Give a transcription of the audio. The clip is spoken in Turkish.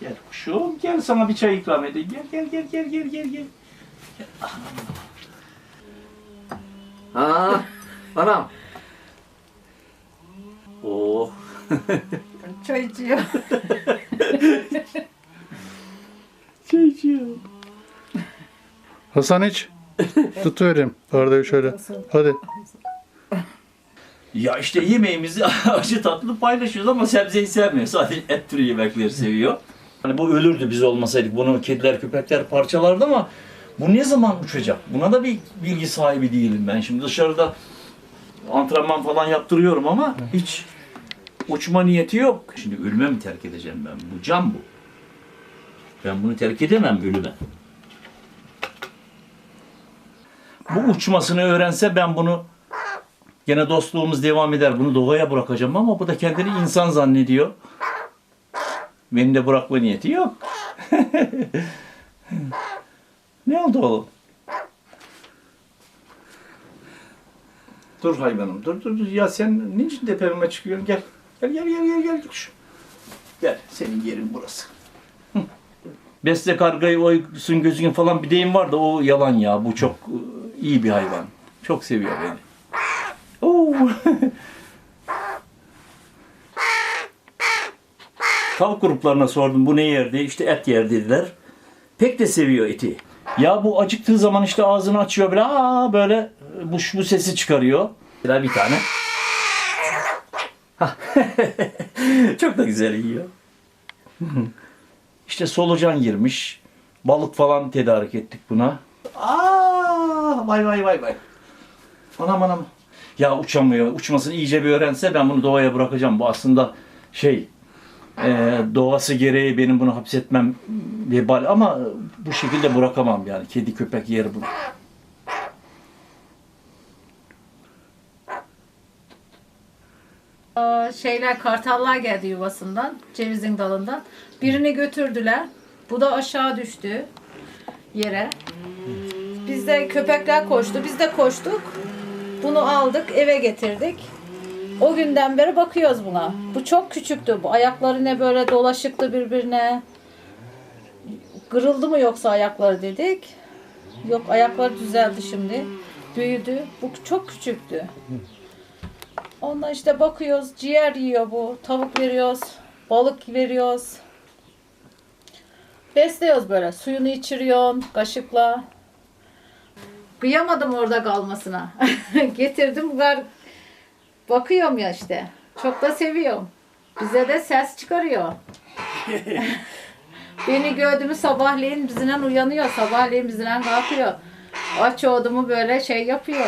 Gel kuşum gel sana bir çay ikram edeyim. Gel gel gel gel gel gel gel. Ha, anam. Oh. Çay içiyor. Çay içiyor. Hasan iç. Tutuvereyim. Orada şöyle. Hadi. Ya işte yemeğimizi acı tatlı paylaşıyoruz ama sebzeyi sevmiyor. Sadece et türü yemekleri seviyor. Hani bu ölürdü biz olmasaydık. Bunu kediler, köpekler parçalardı ama bu ne zaman uçacak? Buna da bir bilgi sahibi değilim ben. Şimdi dışarıda antrenman falan yaptırıyorum ama hiç uçma niyeti yok. Şimdi ölüme mi terk edeceğim ben? Bu can bu. Ben bunu terk edemem ölüme. Bu uçmasını öğrense ben bunu Gene dostluğumuz devam eder. Bunu doğaya bırakacağım ama bu da kendini insan zannediyor. Beni de bırakma niyeti yok. ne oldu oğlum? Dur hayvanım, dur dur dur. Ya sen niçin tepeme çıkıyorsun? Gel. Gel gel gel gel gel. Şu. Gel, senin yerin burası. Hı. Besle kargayı oysun gözün falan bir deyim var da o yalan ya. Bu çok e, iyi bir hayvan. Çok seviyor beni. Oo. Tavuk gruplarına sordum bu ne yerdi? İşte et yer dediler. Pek de seviyor eti. Ya bu acıktığı zaman işte ağzını açıyor böyle aa böyle bu, bu sesi çıkarıyor. Mesela bir tane. Çok da güzel yiyor. İşte solucan girmiş. Balık falan tedarik ettik buna. Aa, vay vay vay vay. Anam anam. Ya uçamıyor. Uçmasını iyice bir öğrense ben bunu doğaya bırakacağım. Bu aslında şey e, doğası gereği benim bunu hapsetmem vebal ama bu şekilde bırakamam yani. Kedi köpek yer bunu. Şeyler kartallar geldi yuvasından, cevizin dalından. Birini götürdüler. Bu da aşağı düştü yere. Biz de köpekler koştu. Biz de koştuk. Bunu aldık, eve getirdik. O günden beri bakıyoruz buna. Bu çok küçüktü. Bu ayakları ne böyle dolaşıktı birbirine. Kırıldı mı yoksa ayakları dedik. Yok ayakları düzeldi şimdi. Büyüdü. Bu çok küçüktü. Ondan işte bakıyoruz. Ciğer yiyor bu. Tavuk veriyoruz. Balık veriyoruz. Besliyoruz böyle. Suyunu içiriyorsun kaşıkla. Kıyamadım orada kalmasına. Getirdim var. Bakıyorum ya işte. Çok da seviyorum. Bize de ses çıkarıyor. Beni gördü mü sabahleyin bizden uyanıyor. Sabahleyin bizden kalkıyor. Aç oldu mu böyle şey yapıyor.